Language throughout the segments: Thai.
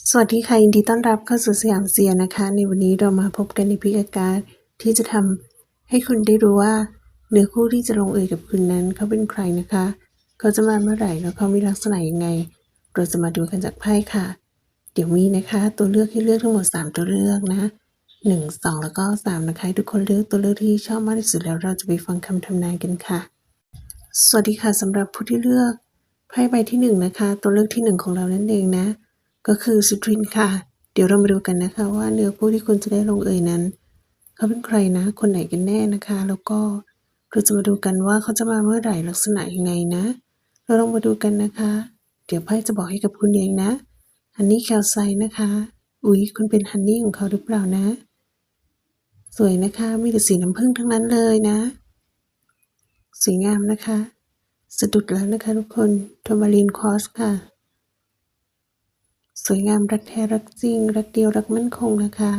สวัสดีค่ะ ยินดีต้อนรับเข้าสู่สยามเซียนะคะ ในวันนี้เรามาพบกันในพิกการที่จะทำให้คุณได้รู้ว่าเนื้อคู่ที่จะลงเอยกับคุณนั้นเขาเป็นใครนะคะ เขาจะมาเมื่อไหร่แล้วเขามีลักษณะยังไง เราจะมาดูกันจากไพ่ค่ะ เดี๋ยวมีนะคะ ตัวเลือกให้เลือกทั้งหมด 3 ตัวเลือกนะหนึ่งสองแล้วก็สามนะคะทุกคนเลือกตัวเลือกที่ชอบมากที่สุดแล้วเราจะไปฟังคำทำนายกันค่ะ สวัสดีค่ะสำหรับผู้ที่เลือกไพ่ใบที่หนึ่งนะคะ ตัวเลือกที่หนึ่งของเรานั่นเองนะ ก็คือสุทรินค่ะ เดี๋ยวเรามาดูกันนะคะว่าเนื้อคู่ที่คุณจะได้ลงเอยนั้น เขาเป็นใครนะ คนไหนกันแน่นะคะ แล้วก็เราจะมาดูกันว่าเขาจะมาเมื่อไหร่ลักษณะยังไงนะ เราลองมาดูกันนะคะ เดี๋ยวไพ่จะบอกให้กับคุณเองนะฮันนี่แคลไซนะคะ อุ๊ยคุณเป็นฮันนี่ของเขาหรือเปล่านะ สวยนะคะมีแต่สีน้ำผึ้งทั้งนั้นเลยนะ สวยงามนะคะ สะดุดแล้วนะคะทุกคนโทมารีนคอสค่ะ สวยงามรักแท้รักจริง รักเดียวรักมั่นคงนะคะ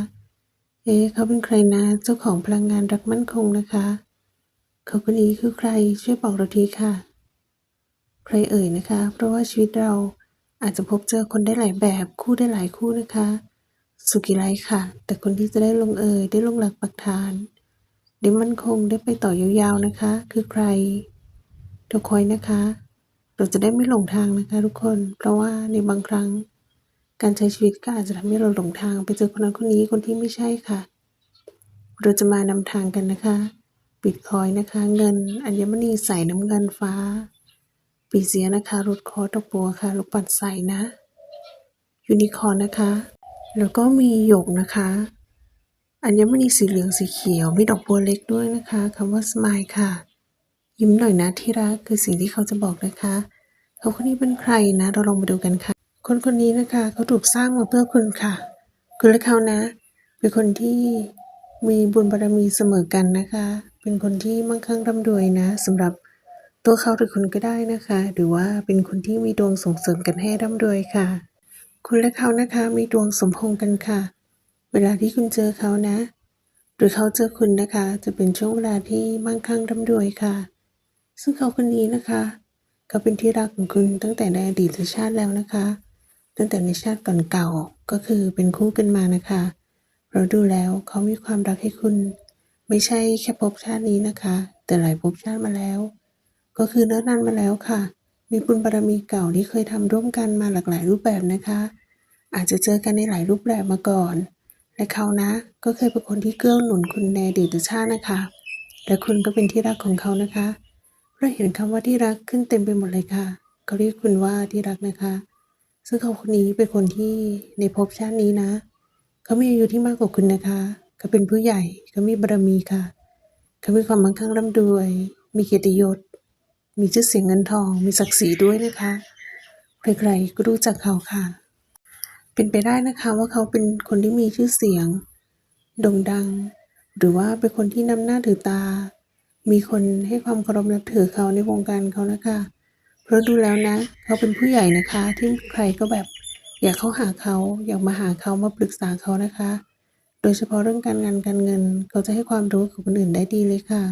เอ๊ะเขาเป็นใครนะ เจ้าของพลังงานรักมั่นคงนะคะเขาคนนี้คือใครช่วยบอกเราทีค่ะ ใครเอ่ยนะคะ เพราะว่าชีวิตเราอาจจะพบเจอคนได้หลายแบบคู่ได้หลายคู่นะคะ สุกิไรค่ะ แต่คนที่จะได้ลงเอยได้ลงหลักปักฐานได้มั่นคงได้ไปต่อยาวๆนะคะ คือใครทุกคอยนะคะ เราจะได้ไม่หลงทางนะคะทุกคน เพราะว่าในบางครั้ง การใช้ชีวิตก็อาจจะทำให้เราหลงทางไปเจอคนนั้นคนนี้คนที่ไม่ใช่ค่ะ เราจะมานำทางกันนะคะบิตคอยนะคะ เงินอัญมณีใส่น้ำเงินฟ้า ปีเสียนะคะรถคอตกบัวค่ะลูกปัดใส่นะ ยูนิคอร์นนะคะ แล้วก็มีหยกนะคะอัญมณีสีเหลืองสีเขียวมีดอกบัวเล็กด้วยนะคะคำว่าสมายค่ะ ยิ้มหน่อยนะที่รักคือสิ่งที่เขาจะบอกนะคะ เขาคนนี้เป็นใครนะ เราลองมาดูกันค่ะ คนคนนี้นะคะเขาถูกสร้างมาเพื่อคุณค่ะ คุณและเขานะ เป็นคนที่มีบุญบารมีเสมอกันนะคะ เป็นคนที่มั่งคั่งร่ำรวยนะสำหรับตัวเขาหรือคุณก็ได้นะคะ หรือว่าเป็นคนที่มีดวงส่งเสริมกันให้ร่ำรวยค่ะ คุณและเขานะคะ มีดวงสมพงกันค่ะ เวลาที่คุณเจอเขานะ หรือเขาเจอคุณนะคะ จะเป็นช่วงเวลาที่มั่งคั่งร่ำรวยค่ะ ซึ่งเขาคนนี้นะคะเขาเป็นที่รักของคุณตั้งแต่ในอดีตชาติแล้วนะคะ ตั้งแต่ในชาติก่อนเก่าก็คือเป็นคู่กันมานะคะเราดูแล้วเขามีความรักให้คุณ ไม่ใช่แค่ภพชาตินี้นะคะ แต่หลายภพชาติมาแล้ว ก็คือเนิ่นนานมาแล้วค่ะ มีบุญบารมีเก่าที่เคยทำร่วมกันมาหลากหลายรูปแบบนะคะ อาจจะเจอกันในหลายรูปแบบมาก่อนและเขานะก็เคยเป็นคนที่เกื้อหนุนคุณในอดีตชาตินะคะและคุณก็เป็นที่รักของเขานะคะเราเห็นคำว่าที่รักขึ้นเต็มไปหมดเลยค่ะเขาเรียกคุณว่าที่รักนะคะ ซึ่งเขาคนนี้เป็นคนที่ในภพชาตินี้นะ เขามีอายุที่มากกว่าคุณนะคะ เขาเป็นผู้ใหญ่ เขามีบารมีค่ะ เขามีความมั่งคั่งร่ำรวย มีเกียรติยศ มีชื่อเสียงเงินทอง มีศักดิ์ศรีด้วยนะคะ ใครๆก็รู้จักเขาค่ะ เป็นไปได้นะคะว่าเขาเป็นคนที่มีชื่อเสียงโด่งดัง หรือว่าเป็นคนที่นำหน้าถือตา มีคนให้ความเคารพนับถือเขาในวงการเขานะคะ เพราะดูแล้วนะ เขาเป็นผู้ใหญ่นะคะ ที่ใครก็แบบ อยากเข้าหาเขาอยากมาหาเขามาปรึกษาเขานะคะ โดยเฉพาะเรื่องการงานการเงิน เขาจะให้ความรู้กับคนอื่นได้ดีเลยค่ะ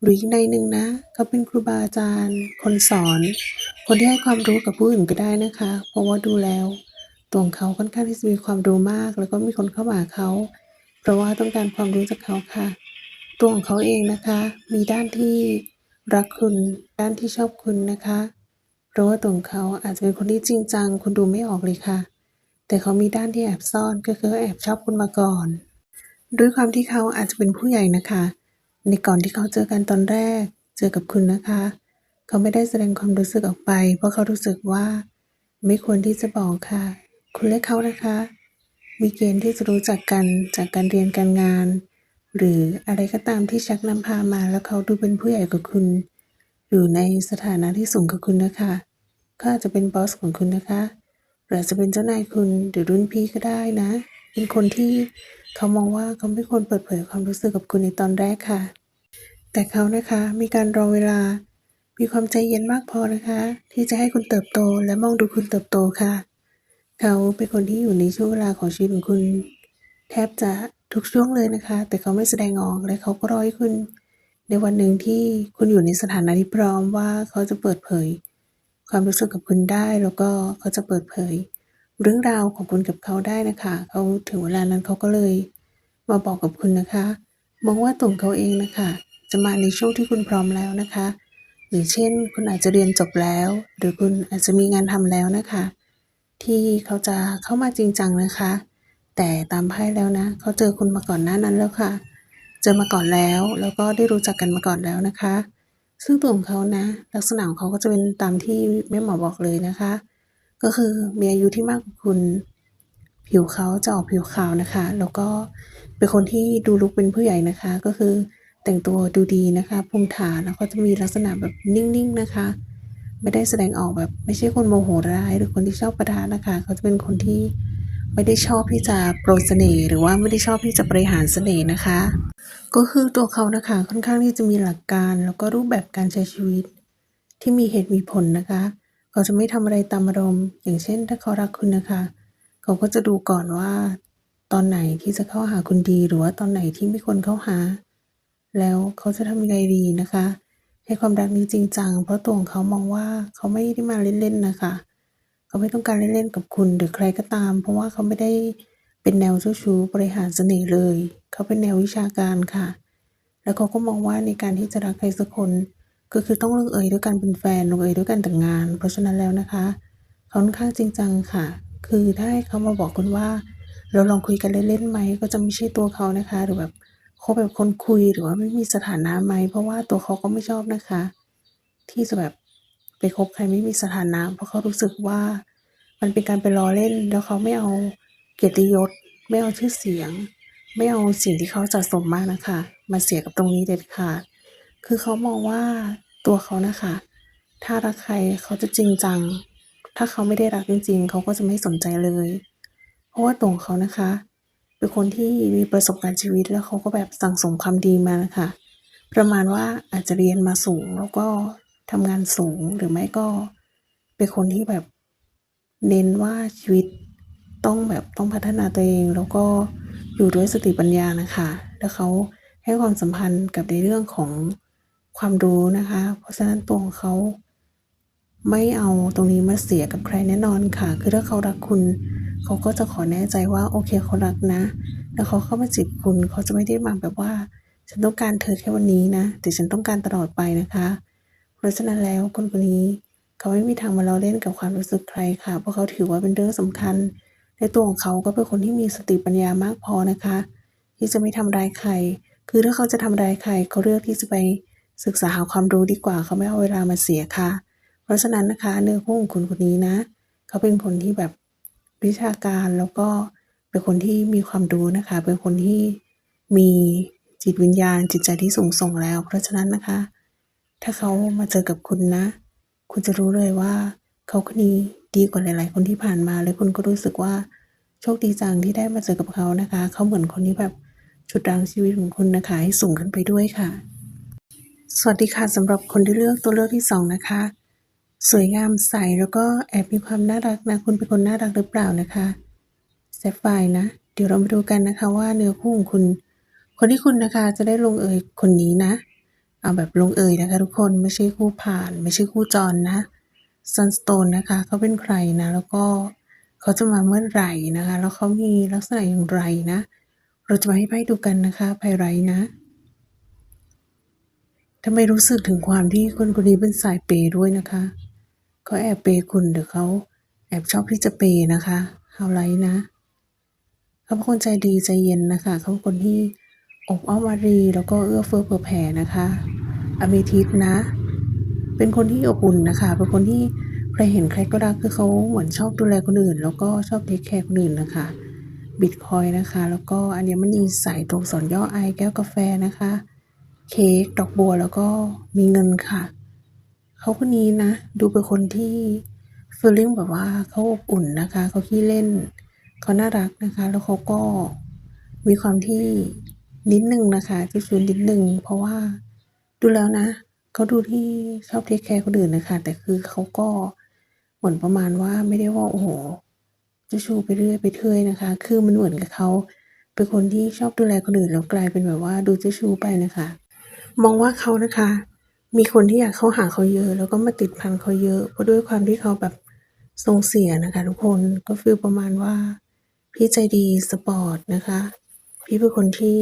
หรืออีกในหนึ่งนะ เขาเป็นครูบาอาจารย์ คนสอน คนที่ให้ความรู้กับผู้อื่นก็ได้นะคะ เพราะว่าดูแล้วตัวของเขาค่อนข้างที่จะมีความรู้มาก แล้วก็มีคนเข้ามาหาเขา เพราะว่าต้องการความรู้จากเขาค่ะ ตัวของเขาเองนะคะ มีด้านที่ รักคุณด้านที่ชอบคุณนะคะ เพราะว่าตัวของเขาอาจจะเป็นคนที่จริงจัง คุณดูไม่ออกเลยค่ะ แต่เขามีด้านที่แอบซ่อนก็คือแอบชอบคุณมาก่อน ด้วยความที่เขาอาจจะเป็นผู้ใหญ่นะคะ ในก่อนที่เขาเจอกันตอนแรก เจอกับคุณนะคะ เขาไม่ได้แสดงความรู้สึกออกไป เพราะเขารู้สึกว่า ไม่ควรที่จะบอกค่ะ คุณและเขานะคะ มีเกณฑ์ที่จะรู้จักกันจากการเรียนการงาน หรืออะไรก็ตามที่ชักนำพามาแล้วเขาดูเป็นผู้ใหญ่กว่าคุณ อยู่ในสถานะที่สูงกว่าคุณนะคะเขาอาจจะเป็นบอสของคุณนะคะหรือจจะเป็นเจ้านายคุณหรือรุ่นพี่ก็ได้นะ เป็นคนที่เขามองว่าเขาไม่ควรเปิดเผยความรู้สึกกับคุณในตอนแรกค่ะ แต่เขานะคะมีการรอเวลา มีความใจเย็นมากพอนะคะ ที่จะให้คุณเติบโตและมองดูคุณเติบโตค่ะ เขาเป็นคนที่อยู่ในช่วงเวลาของชีวิตของคุณ แทบจะ ทุกช่วงเลยนะคะ แต่เขาไม่แสดงออกและเขาก็รอให้คุณ ในวันหนึ่งที่คุณอยู่ในสถานะที่พร้อมว่าเขาจะเปิดเผย ความรู้สึกกับคุณได้แล้วก็เขาจะเปิดเผย เรื่องราวของคุณกับเขาได้นะคะเขาถึงเวลานั้นเขาก็เลย มาบอกกับคุณนะคะมองว่าตัวของเขาเองนะคะ จะมาในช่วงที่คุณพร้อมแล้วนะคะอย่างเช่น คุณอาจจะเรียนจบแล้ว หรือคุณอาจจะมีงานทำแล้วนะคะ ที่เขาจะเข้ามาจริงจังนะคะ แต่ตามไพ่แล้วนะเขาเจอคุณมาก่อนหน้านั้นแล้วค่ะ เจอมาก่อนแล้วแล้วก็ได้รู้จักกันมาก่อนแล้วนะคะ ซึ่งตัวของเขานะ ลักษณะของเขาก็จะเป็นตามที่แม่หมอบอกเลยนะคะ ก็คือมีอายุที่มากกว่าคุณ ผิวเขาจะออกผิวขาวนะคะ แล้วก็เป็นคนที่ดูลุกเป็นผู้ใหญ่นะคะ ก็คือแต่งตัวดูดีนะคะภูมิฐานแล้วก็จะมีลักษณะแบบนิ่งๆนะคะ ไม่ได้แสดงออกแบบไม่ใช่คนโมโหร้าย หรือคนที่ชอบประทะนะคะ เขาจะเป็นคนที่ ไม่ได้ชอบที่จะโปรยเสน่ห์หรือว่าไม่ได้ชอบที่จะบริหารเสน่ห์นะคะ ก็คือตัวเขานะคะค่อนข้างที่จะมีหลักการแล้วก็รูปแบบการใช้ชีวิต ที่มีเหตุมีผลนะคะ เขาจะไม่ทำอะไรตามอารมณ์อย่างเช่น ถ้าเขารักคุณนะคะ เขาก็จะดูก่อนว่า ตอนไหนที่จะเข้าหาคุณดี หรือว่าตอนไหนที่ไม่ควรเข้าหา แล้วเขาจะทำยังไงดีนะคะ ให้ความรักนี้จริงจังเพราะตัวของเขามองว่าเขาไม่ได้มาเล่นๆนะคะเขาไม่ต้องการเล่นๆกับคุณหรือใครก็ตาม เพราะว่าเขาไม่ได้เป็นแนวเจ้าชู้บริหารเสน่ห์เลย เขาเป็นแนววิชาการค่ะ แล้วเขาก็มองว่าในการที่จะรักใครสักคนก็คือต้องลงเอยด้วยกันเป็นแฟนลงเอยด้วยกันแต่งงาน เพราะฉะนั้นแล้วนะคะเขาค่อนข้างจริงจังค่ะ คือถ้าให้เขามาบอกคุณว่า เราลองคุยกันเล่นๆไหมก็จะไม่ใช่ตัวเขานะคะ หรือแบบคบแบบคนคุยหรือว่าไม่มีสถานะไหมเพราะว่าตัวเขาก็ไม่ชอบนะคะ ที่จะแบบ ไปคบใครไม่มีสถานะ เพราะเขารู้สึกว่ามันเป็นการไปล้อเล่น แล้วเขาไม่เอาเกียรติยศ ไม่เอาชื่อเสียง ไม่เอาสิ่งที่เขาสะสมมากนะคะ มาเสียกับตรงนี้เด็ดขาด คือเขามองว่าตัวเขานะคะ ถ้ารักใครเขาจะจริงจัง ถ้าเขาไม่ได้รักจริง ๆ เขาก็จะไม่สนใจเลย เพราะว่าตัวของเขานะคะเป็นคนที่มีประสบการณ์ชีวิตแล้วเขาก็แบบสั่งสมความดีมานะคะประมาณว่าอาจจะเรียนมาสูงแล้วก็ ทำงานสูงหรือไม่ก็เป็นคนที่แบบเน้นว่าชีวิตต้องแบบต้องพัฒนาตัวเอง แล้วก็อยู่ด้วยสติปัญญานะคะ แล้วเขาให้ความสัมพันธ์กับในเรื่องของความรู้นะคะ เพราะฉะนั้นตัวของเขาไม่เอาตรงนี้มาเสียกับใครแน่นอนค่ะ คือถ้าเขารักคุณ เขาก็จะขอแน่ใจว่าโอเคเขารักนะ แล้วเขาเข้ามาจีบคุณ เขาจะไม่ได้มาแบบว่า ฉันต้องการเธอแค่วันนี้นะแต่ฉันต้องการตลอดไปนะคะ เพราะฉะนั้นแล้วคนคนนี้เขาไม่มีทางมาล้อเล่นกับความรู้สึกใครค่ะ เพราะเขาถือว่าเป็นเรื่องสำคัญ ในตัวของเขาก็เป็นคนที่มีสติปัญญามากพอนะคะ ที่จะไม่ทำร้ายใคร คือถ้าเขาจะทำร้ายใครเขาเลือกที่จะไปศึกษาหาความรู้ดีกว่า เขาไม่เอาเวลามาเสียค่ะ เพราะฉะนั้นนะคะเนื้อคู่ของคุณคนนี้นะ เขาเป็นคนที่แบบวิชาการแล้วก็เป็นคนที่มีความรู้นะคะ เป็นคนที่มีจิตวิญญาณจิตใจที่สูงส่งแล้ว เพราะฉะนั้นนะคะ ถ้าเขามาเจอกับคุณนะ คุณจะรู้เลยว่า เขาคนนี้ดีกว่าหลาย ๆ คนที่ผ่านมาและคุณก็รู้สึกว่าโชคดีจังที่ได้มาเจอกับเขานะคะ เขาเหมือนคนที่แบบชุดรางชีวิตของคุณนะคะให้สูงขึ้นไปด้วยค่ะ สวัสดีค่ะสำหรับคนที่เลือกตัวเลือกที่สองนะคะ สวยงามใสแล้วก็แอบมีความน่ารักนะคุณเป็นคนน่ารักหรือเปล่านะคะแซฟไฟร์นะ เดี๋ยวเรามาดูกันนะคะว่าเนื้อคู่ของคุณ คนที่คุณนะคะจะได้ลงเอยคนนี้นะ เอาแบบลงเอยนะคะ ทุกคนไม่ใช่คู่ผ่าน ไม่ใช่คู่จรนะซันสโตนนะคะเขาเป็นใครนะ แล้วก็เขาจะมาเมื่อไหร่นะคะ แล้วเขามีลักษณะอย่างไรนะ เราจะมาให้ไพ่ดูกันนะคะไพ่ไรนะทำไมรู้สึกถึงความที่คนคนนี้เป็นสายเปย์ด้วยนะคะเขาแอบเปย์คุณหรือเขาแอบชอบที่จะเปย์นะคะเฮาไลท์นะเขาเป็นคนใจดีใจเย็นนะคะเขาเป็นคนที่ อบอ้อมอารี แล้วก็เอื้อเฟื้อเผื่อแผ่นะคะอเมทิสนะ เป็นคนที่อบอุ่นนะคะ เป็นคนที่ใครเห็นใครก็รักคือเขาเหมือนชอบดูแลคนอื่น แล้วก็ชอบเทคแคร์คนอื่นนะคะบิตคอยนะคะ แล้วก็อัญมณีใส่ตัวอักษรย่อไอแก้วกาแฟนะคะ เค้กดอกบัวแล้วก็มีเงินค่ะเขาคนนี้นะ ดูเป็นคนที่ฟีลลิ่งแบบว่าเขาอบอุ่นนะคะเขาขี้เล่นเขาน่ารักนะคะ แล้วเขาก็มีความที่ นิดนึงนะคะที่ชูนิดนึงเพราะว่าดูแล้วนะเขาดูที่ชอบเทคแคร์คนอื่นนะคะ แต่คือเขาก็เหมือนประมาณว่าไม่ได้ว่าโอ้โหจะชูไปเรื่อยไปเรื่อยนะคะ คือมันเหมือนกับเขาเป็นคนที่ชอบดูแลคนอื่นแล้วกลายเป็นแบบว่าดูเจ้าชูไปนะคะ มองว่าเขานะคะ มีคนที่อยากเข้าหาเขาเยอะ แล้วก็มาติดพันเขาเยอะเพราะด้วยความที่เขาแบบส่งเสียนะคะ ทุกคนก็ฟีลประมาณว่า พี่ใจดีสปอร์ตนะคะ พี่เป็นคนที่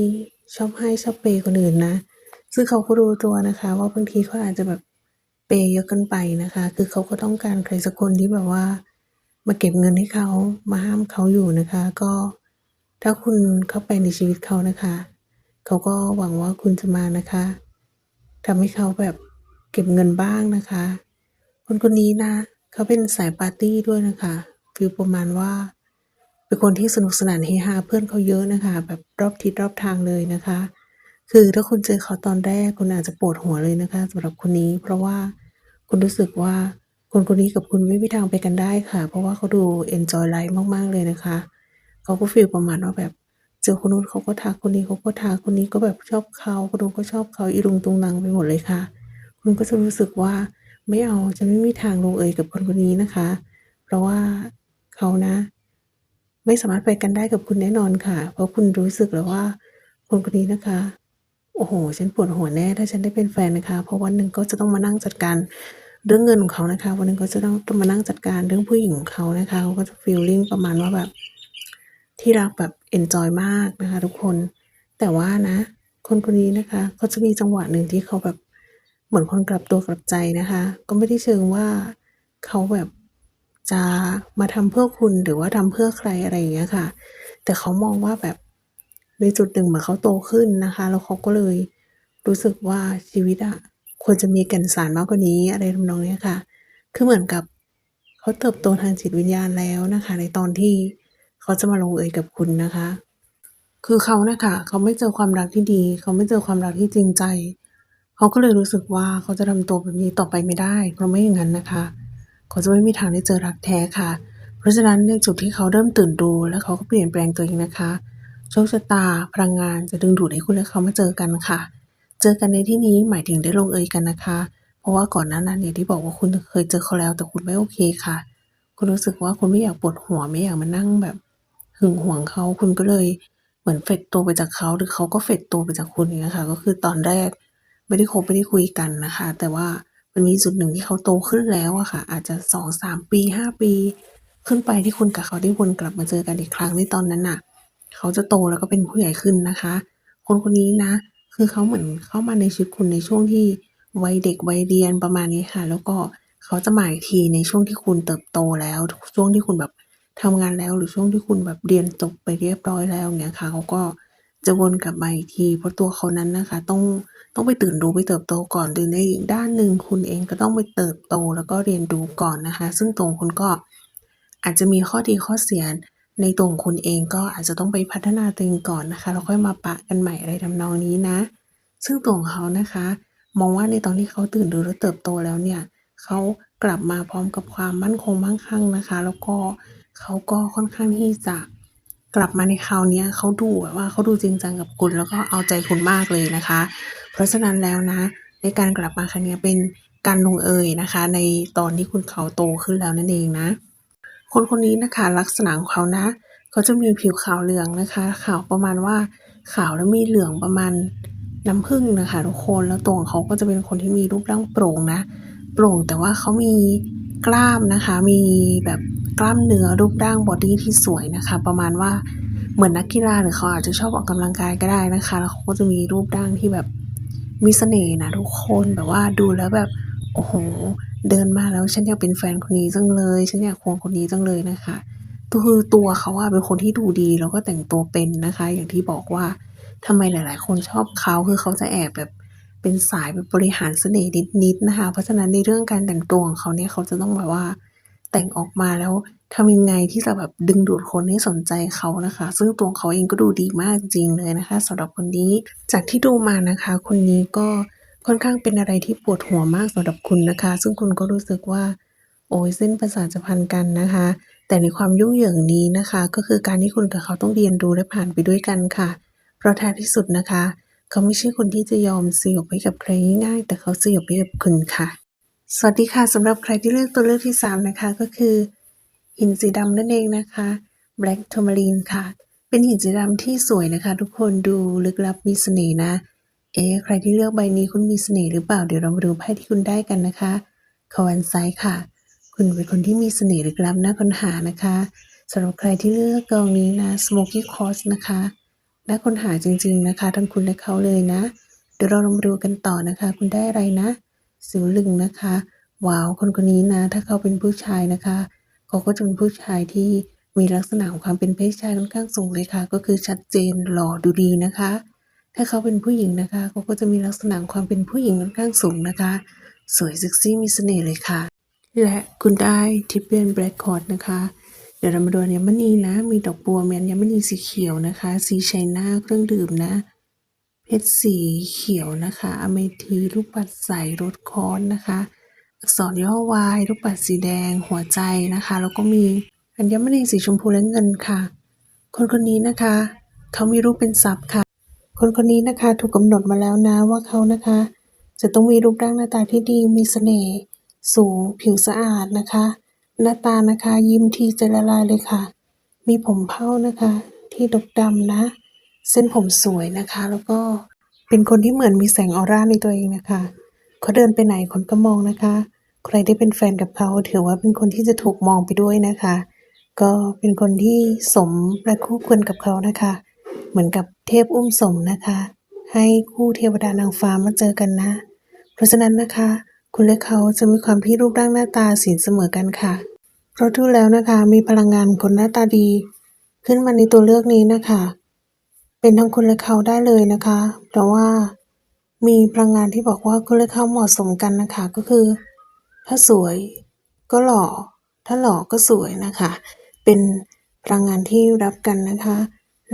ชอบให้ชอบเปย์คนอื่นนะ ซึ่งเขาก็รู้ตัวนะคะ ว่าบางทีเขาอาจจะแบบเปย์เยอะเกินไปนะคะ คือเขาก็ต้องการใครสักคนที่แบบว่า มาเก็บเงินให้เขามาห้ามเขาอยู่นะคะ ก็ถ้าคุณเข้าไปในชีวิตเขานะคะ เขาก็หวังว่าคุณจะมานะคะทำให้เขาแบบเก็บเงินบ้างนะคะ คนคนนี้นะ เขาเป็นสายปาร์ตี้ด้วยนะคะฟีลประมาณว่า เป็นคนที่สนุกสนานเฮฮาเพื่อนเขาเยอะนะคะ แบบรอบทิศรอบทางเลยนะคะ คือถ้าคุณเจอเขาตอนแรกคุณอาจจะปวดหัวเลยนะคะสำหรับคนนี้เพราะว่าคุณรู้สึกว่าคนคนนี้กับคุณไม่มีทางไปกันได้ค่ะ เพราะว่าเขาดู enjoy life มาก ๆ เลยนะคะ เขาก็ฟีลประมาณว่าแบบเจอคนนู้นเขาก็ทักคนนี้เขาก็ทักคนนี้ก็แบบชอบเขาคนนู้นก็ชอบเขาอีรุงตุงนังไปหมดเลยค่ะ คุณก็จะรู้สึกว่าไม่เอาจะไม่มีทางลงเอยกับคนคนนี้นะคะ เพราะว่าเขานะ ไม่สามารถไปกันได้กับคุณแน่นอนค่ะ เพราะคุณรู้สึกแล้วว่า คนคนนี้นะคะ โอ้โห ฉันปวดหัวแน่ถ้าฉันได้เป็นแฟนนะคะ เพราะวันหนึ่งก็จะต้องมานั่งจัดการเรื่องเงินของเขานะคะ วันหนึ่งก็จะต้องต้องมานั่งจัดการเรื่องผู้หญิงของเขานะคะเขาก็จะฟีลลิ่งประมาณว่าแบบ ที่รักแบบเอนจอยมากนะคะ ทุกคน แต่ว่านะ คนคนนี้นะคะเขาจะมีจังหวะหนึ่งที่เขาแบบเหมือนคนกลับตัวกลับใจนะคะ ก็ไม่ได้เชิงว่าเขาแบบ จะมาทำเพื่อคุณหรือว่าทำเพื่อใครอะไรอย่างเงี้ยค่ะ แต่เขามองว่าแบบในจุดหนึ่งเหมือนเขาโตขึ้นนะคะ แล้วเขาก็เลยรู้สึกว่าชีวิตอะควรจะมีแก่นสารมากกว่านี้อะไรทำนองเนี้ยค่ะ คือเหมือนกับเขาเติบโตทางจิตวิญญาณแล้วนะคะ ในตอนที่เขาจะมาลงเอยกับคุณนะคะ คือเขานะคะเขาไม่เจอความรักที่ดี เขาไม่เจอความรักที่จริงใจ เขาก็เลยรู้สึกว่าเขาจะทำตัวแบบนี้ต่อไปไม่ได้ เพราะไม่อย่างนั้นนะคะ เขาจะไม่มีทางได้เจอรักแท้ค่ะ เพราะฉะนั้นในจุดที่เขาเริ่มตื่นรู้และเขาก็เปลี่ยนแปลงตัวเองนะคะโชคชะตาพลังงานจะดึงดูดให้คุณและเขามาเจอกันค่ะ เจอกันในที่นี้หมายถึงได้ลงเอยกันนะคะ เพราะว่าก่อนหน้านั้นเนี่ยที่บอกว่าคุณเคยเจอเขาแล้ว แต่คุณไม่โอเคค่ะ คุณรู้สึกว่าคุณไม่อยากปวดหัวไม่อยากมานั่งแบบหึงหวงเขาคุณก็เลยเหมือนเฟดตัวไปจากเขาหรือเขาก็เฟดตัวไปจากคุณอย่างเงี้ยค่ะ ก็คือตอนแรกไม่ได้คบไม่ได้คุยกันนะคะ แต่ว่า มันมีจุดหนึ่งที่เขาโตขึ้นแล้วอะค่ะ อาจจะสองสามปีห้าปี ขึ้นไปที่คุณกับเขาได้วนกลับมาเจอกันอีกครั้งในตอนนั้นน่ะ เขาจะโตแล้วก็เป็นผู้ใหญ่ขึ้นนะคะ คนคนนี้นะ คือเขาเหมือนเข้ามาในชีวิตคุณในช่วงที่วัยเด็กวัยเรียนประมาณนี้ค่ะ แล้วก็เขาจะมาอีกทีในช่วงที่คุณเติบโตแล้ว ช่วงที่คุณแบบทำงานแล้วหรือช่วงที่คุณแบบเรียนจบไปเรียบร้อยแล้วอย่างเงี้ยค่ะเขาก็ จะวนกลับมาอีกที เพราะตัวเขานั้นนะคะ ต้องต้องไปตื่นรู้ไปเติบโตก่อนหรือในอีกด้านหนึ่งคุณเองก็ต้องไปเติบโตแล้วก็เรียนรู้ก่อนนะคะ ซึ่งตรงคุณก็อาจจะมีข้อดีข้อเสียในตัวของคุณเองก็อาจจะต้องไปพัฒนาตัวเองก่อนนะคะแล้วค่อยมาปะกันใหม่อะไรทำนองนี้นะ ซึ่งตัวของเขานะคะ มองว่าในตอนที่เขาตื่นรู้และเติบโตแล้วเนี่ยเขากลับมาพร้อมกับความมั่นคงมั่งคั่งนะคะ แล้วก็เขาก็ค่อนข้างที่จะ กลับมาในคราวนี้เขาดูแบบว่าเขาดูจริงจังกับคุณแล้วก็เอาใจคุณมากเลยนะคะ เพราะฉะนั้นแล้วนะ ในการกลับมาครั้งนี้เป็นการลงเอยนะคะ ในตอนที่คุณเขาโตขึ้นแล้วนั่นเองนะ คนคนนี้นะคะลักษณะของเขานะเขาจะมีผิวขาวเหลืองนะคะขาวประมาณว่าขาวแล้วมีเหลืองประมาณน้ำผึ้งนะคะทุกคนแล้วตัวของเขาก็จะเป็นคนที่มีรูปร่างโปร่งนะ โปร่งแต่ว่าเขามี กล้ามนะคะ มีแบบกล้ามเนื้อรูปร่างบอดี้ที่สวยนะคะ ประมาณว่าเหมือนนักกีฬาหรือเขาอาจจะชอบออกกำลังกายก็ได้นะคะ แล้วเขาก็จะมีรูปร่างที่แบบมีเสน่ห์นะทุกคนแบบว่าดูแล้วแบบโอ้โหเดินมาแล้วฉันอยากเป็นแฟนคนนี้จังเลย ฉันอยากควงคนนี้จังเลยนะคะคือตัวเขาอะเป็นคนที่ดูดีแล้วก็แต่งตัวเป็นนะคะ อย่างที่บอกว่าทำไมหลาย ๆ คนชอบเขาคือเขาจะแอบแบบ เป็นสายแบบบริหารเสน่ห์นิดๆนะคะ เพราะฉะนั้นในเรื่องการแต่งตัวของเขาเนี่ยเขาจะต้องแบบว่าแต่งออกมาแล้วทำยังไงที่จะแบบดึงดูดคนให้สนใจเขานะคะ ซึ่งตัวเขาเองก็ดูดีมากจริงเลยนะคะสำหรับคนนี้จากที่ดูมานะคะ คนนี้ก็ค่อนข้างเป็นอะไรที่ปวดหัวมากสำหรับคุณนะคะ ซึ่งคุณก็รู้สึกว่า โอ้ยเส้นประสาทจะพันกันนะคะ แต่ในความยุ่งเหยิงนี้นะคะ ก็คือการที่คุณกับเขาต้องเรียนรู้และผ่านไปด้วยกันค่ะ เพราะท้ายที่สุดนะคะ เขาไม่ใช่คนที่จะยอมสยบให้กับใครง่ายๆแต่เขาสยบให้กับคุณค่ะ สวัสดีค่ะสำหรับใครที่เลือกตัวเลือกที่ 3 นะคะ ก็คือหินสีดำนั่นเองนะคะ Black Tourmaline ค่ะ เป็นหินสีดำที่สวยนะคะ ทุกคนดูลึกลับมีเสน่ห์นะ เอ๊ใครที่เลือกใบนี้คุณมีเสน่ห์หรือเปล่าเดี๋ยวเรามาดูไพ่ที่คุณได้กันนะคะคาวันไซค่ะ คุณเป็นคนที่มีเสน่ห์ลึกล้ำน่าค้นหานะคะสำหรับใครที่เลือกกองนี้นะ Smoky Cross นะคะ น่าค้นหาจริง ๆนะคะ ทั้งคุณและเขาเลยนะ เดี๋ยวเราลองดูกันต่อนะคะ คุณได้อะไรนะสิวลึงนะคะว้าวคนคนนี้นะ ถ้าเขาเป็นผู้ชายนะคะ เขาก็จะเป็นผู้ชายที่มีลักษณะของความเป็นเพศชายค่อนข้างสูงเลยค่ะ ก็คือชัดเจนหล่อดูดีนะคะ ถ้าเขาเป็นผู้หญิงนะคะ เขาก็จะมีลักษณะความเป็นผู้หญิงค่อนข้างสูงนะคะ สวยเซ็กซี่มีเสน่ห์เลยค่ะ และคุณได้ทิปเปียนแบล็กคอร์ดนะคะ เดี๋ยวเรามาดูอัญมณีนะ มีดอกบัวมีอัญมณีสีเขียวนะคะ สีชัยนาเครื่องดื่มนะ เพชรสีเขียวนะคะ อเมทีลูกปัดใสรถค้อนนะคะ อักษรย่อวายลูกปัดสีแดงหัวใจนะคะ แล้วก็มีอัญมณีสีชมพูและเงินค่ะ คนคนนี้นะคะเขามีรูปเป็นทรัพย์ค่ะ คนคนนี้นะคะถูกกำหนดมาแล้วนะว่าเขานะคะ จะต้องมีรูปร่างหน้าตาที่ดีมีเสน่ห์สูงผิวสะอาดนะคะ หน้าตานะคะ ยิ้มทีจะละลายเลยค่ะ มีผมเผ้านะคะ ที่ดกดำนะ เส้นผมสวยนะคะ แล้วก็เป็นคนที่เหมือนมีแสงออร่าในตัวเองนะคะเขาเดินไปไหนคนก็มองนะคะ ใครได้เป็นแฟนกับเขาถือว่าเป็นคนที่จะถูกมองไปด้วยนะคะ ก็เป็นคนที่สมและคู่ควรกับเขานะคะ เหมือนกับเทพอุ้มสมนะคะ ให้คู่เทวดานางฟ้ามาเจอกันนะ เพราะฉะนั้นนะคะ คุณและเขาจะมีความที่รูปร่างหน้าตาสินเสมอกันค่ะ เพราะดูแล้วนะคะมีพลังงานคนหน้าตาดี ขึ้นมาในตัวเลือกนี้นะคะ เป็นทั้งคุณและเขาได้เลยนะคะ เพราะว่ามีพลังงานที่บอกว่าคุณและเขาเหมาะสมกันนะคะก็คือ ถ้าสวยก็หล่อ ถ้าหล่อก็สวยนะคะ เป็นพลังงานที่รับกันนะคะ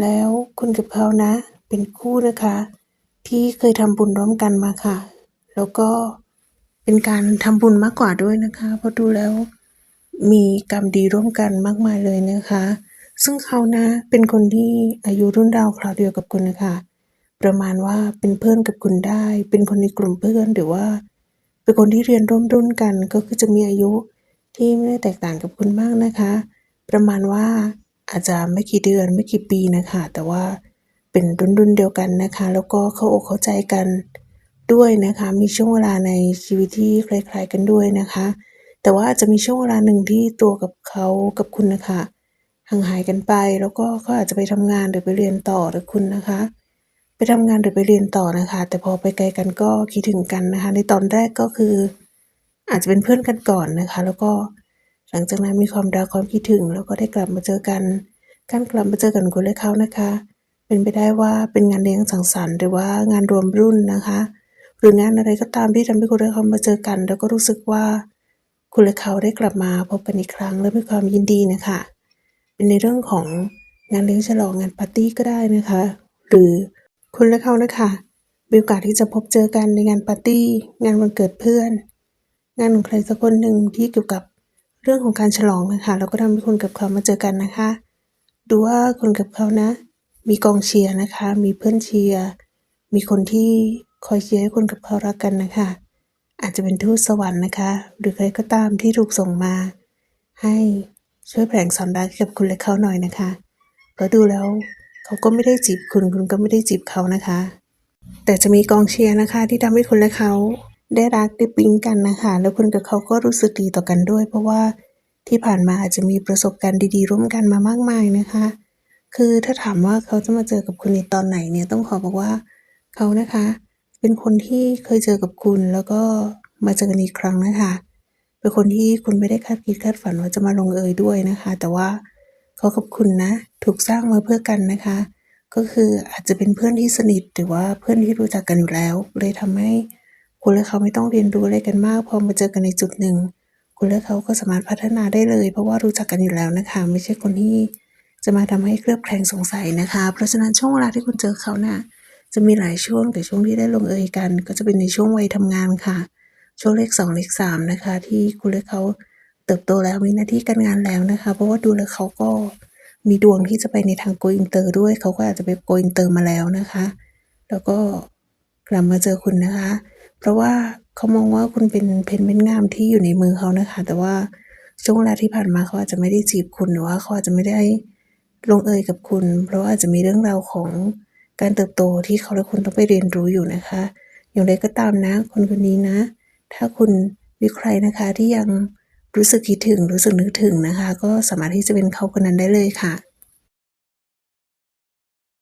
แล้วคุณกับเขานะ เป็นคู่นะคะ ที่เคยทำบุญร่วมกันมาค่ะ แล้วก็ เป็นการทำบุญมากกว่าด้วยนะคะเพราะดูแล้วมีกรรมดีร่วมกันมากมายเลยนะคะ ซึ่งเขานะเป็นคนที่อายุรุ่นราวคราวเดียวกับคุณนะคะ ประมาณว่าเป็นเพื่อนกับคุณได้ เป็นคนในกลุ่มเพื่อนหรือว่า เป็นคนที่เรียนร่วมรุ่นกัน ก็คือจะมีอายุที่ไม่ได้แตกต่างกับคุณมากนะคะ ประมาณว่าอาจจะไม่กี่เดือนไม่กี่ปีนะคะ แต่ว่าเป็นรุ่นรุ่นเดียวกันนะคะ แล้วก็เข้าอกเข้าใจกัน ด้วยนะคะ มีช่วงเวลาในชีวิตที่คล้าย ๆกันด้วยนะคะ แต่ว่าอาจจะมีช่วงเวลาหนึ่งที่ตัวกับเขากับคุณนะคะห่างหายกันไปแล้วก็เขาอาจจะไปทำงานหรือไปเรียนต่อหรือคุณนะคะ ไปทำงานหรือไปเรียนต่อนะคะ แต่พอไปไกลกันก็คิดถึงกันนะคะ ในตอนแรกก็คือ อาจจะเป็นเพื่อนกันก่อนนะคะ แล้วก็หลังจากนั้นมีความรักความคิดถึง แล้วก็ได้กลับมาเจอกันการกลับมาเจอกันคุณและเขานะคะ เป็นไปได้ว่าเป็นงานเลี้ยงสังสรรค์หรือว่างานรวมรุ่นนะคะ หรืองานอะไรก็ตามที่ทำให้คุณและเขามาเจอกัน แล้วก็รู้สึกว่า คุณและเขาได้กลับมาพบกันอีกครั้ง และมีความยินดีนะคะเป็นในเรื่องของงานเลี้ยงฉลองงานปาร์ตี้ก็ได้นะคะ หรือคุณและเขานะคะมีโอกาสที่จะพบเจอกันในงานปาร์ตี้ งานวันเกิดเพื่อน งานของใครสักคนหนึ่งที่เกี่ยวกับเรื่องของการฉลองนะคะแล้วก็ทำให้คุณกับเขามาเจอกันนะคะ ดูว่าคุณกับเขานะ มีกองเชียร์นะคะ มีเพื่อนเชียร์มีคนที่ คอยเชียร์ให้คุณกับเขารักกันนะคะ อาจจะเป็นทูตสวรรค์นะคะ หรือใครก็ตามที่ถูกส่งมา ให้ช่วยแผลงสอนรักกับคุณและเขาหน่อยนะคะเพราะดูแล้วเขาก็ไม่ได้จีบคุณคุณก็ไม่ได้จีบเขานะคะ แต่จะมีกองเชียร์นะคะ ที่ทำให้คุณและเขาได้รักได้ปิ๊งกันนะคะ แล้วคุณกับเขาก็รู้สึกดีต่อกันด้วย เพราะว่าที่ผ่านมาอาจจะมีประสบการณ์ดีๆ ร่วมกันมามากมายนะคะ คือถ้าถามว่าเขาจะมาเจอกับคุณในตอนไหนเนี่ยต้องขอบอกว่าเขานะคะ เป็นคนที่เคยเจอกับคุณ แล้วก็มาเจอกันอีกครั้งนะคะ เป็นคนที่คุณไม่ได้คาดคิดคาดฝันว่าจะมาลงเอยด้วยนะคะ แต่ว่าเขากับคุณนะ ถูกสร้างมาเพื่อกันนะคะ ก็คืออาจจะเป็นเพื่อนที่สนิทหรือว่าเพื่อนที่รู้จักกันอยู่แล้ว เลยทำให้คุณและเขาไม่ต้องเรียนรู้อะไรกันมากพอมาเจอกันในจุดหนึ่ง คุณและเขาก็สามารถพัฒนาได้เลย เพราะว่ารู้จักกันอยู่แล้วนะคะ ไม่ใช่คนที่จะมาทำให้เคลือบแคลงสงสัยนะคะ เพราะฉะนั้นช่วงเวลาที่คุณเจอเขาน่ะ จะมีหลายช่วงแต่ช่วงที่ได้ลงเอยกัน ก็จะเป็นในช่วงวัยทำงานค่ะ ช่วงเลขสองเลขสามนะคะ ที่คุณและเขาเติบโตแล้วมีหน้าที่การงานแล้วนะคะ เพราะว่าดูแล้วเขาก็มีดวงที่จะไปในทางโกอินเตอร์ด้วยเขาก็อาจจะไปโกอินเตอร์มาแล้วนะคะ แล้วก็กลับมาเจอคุณนะคะ เพราะว่าเขามองว่าคุณเป็นเพนเม็ดงามที่อยู่ในมือเขานะคะ แต่ว่าช่วงเวลาที่ผ่านมาเขาอาจจะไม่ได้จีบคุณหรือว่าเขาอาจจะไม่ได้ลงเอยกับคุณ เพราะว่าอาจจะมีเรื่องราวของ การเติบโตที่เขาและคุณต้องไปเรียนรู้อยู่นะคะ อย่างไรก็ตามนะ คนคนนี้นะ ถ้าคุณมีใครนะคะที่ยังรู้สึกคิดถึงรู้สึกนึกถึงนะคะ ก็สามารถที่จะเป็นเขาคนนั้นได้เลยค่ะ